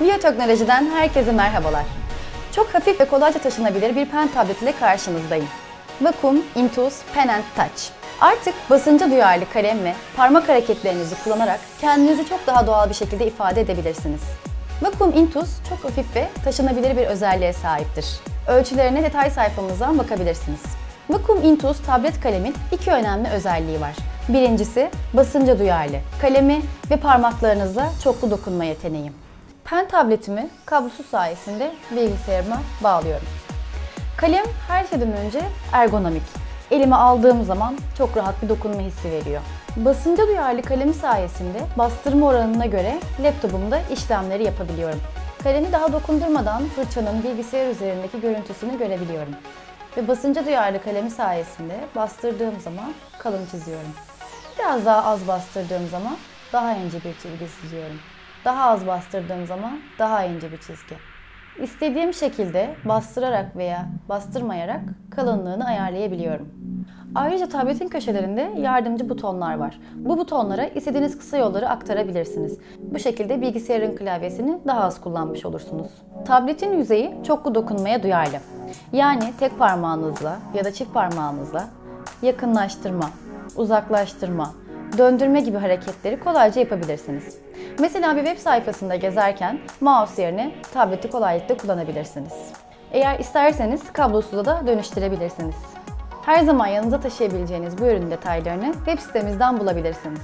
Biyoteknolojiden herkese merhabalar. Çok hafif ve kolayca taşınabilir bir pen tablet ile karşınızdayım. Vacuum Intuos Pen and Touch. Artık basınca duyarlı kalem ve parmak hareketlerinizi kullanarak kendinizi çok daha doğal bir şekilde ifade edebilirsiniz. Vacuum Intuos çok hafif ve taşınabilir bir özelliğe sahiptir. Ölçülerine detay sayfamızdan bakabilirsiniz. Vacuum Intuos tablet kalemin iki önemli özelliği var. Birincisi basınca duyarlı. Kalemi ve parmaklarınızla çoklu dokunma yeteneği. Pen tabletimi kablosu sayesinde bilgisayarıma bağlıyorum. Kalem her şeyden önce ergonomik. Elime aldığım zaman çok rahat bir dokunma hissi veriyor. Basınca duyarlı kalemi sayesinde bastırma oranına göre laptopumda işlemleri yapabiliyorum. Kalemi daha dokundurmadan fırçanın bilgisayar üzerindeki görüntüsünü görebiliyorum. Ve basınca duyarlı kalemi sayesinde bastırdığım zaman kalın çiziyorum. Biraz daha az bastırdığım zaman daha ince bir çizgi çiziyorum. Daha az bastırdığım zaman daha ince bir çizgi. İstediğim şekilde bastırarak veya bastırmayarak kalınlığını ayarlayabiliyorum. Ayrıca tabletin köşelerinde yardımcı butonlar var. Bu butonlara istediğiniz kısa yolları aktarabilirsiniz. Bu şekilde bilgisayarın klavyesini daha az kullanmış olursunuz. Tabletin yüzeyi çoklu dokunmaya duyarlı. Yani tek parmağınızla ya da çift parmağınızla yakınlaştırma, uzaklaştırma, döndürme gibi hareketleri kolayca yapabilirsiniz. Mesela bir web sayfasında gezerken mouse yerine tableti kolaylıkla kullanabilirsiniz. Eğer isterseniz kablosuza da dönüştürebilirsiniz. Her zaman yanınıza taşıyabileceğiniz bu ürün detaylarını web sitemizden bulabilirsiniz.